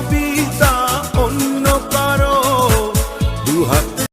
কবিতা অন্য কারও। দুহাত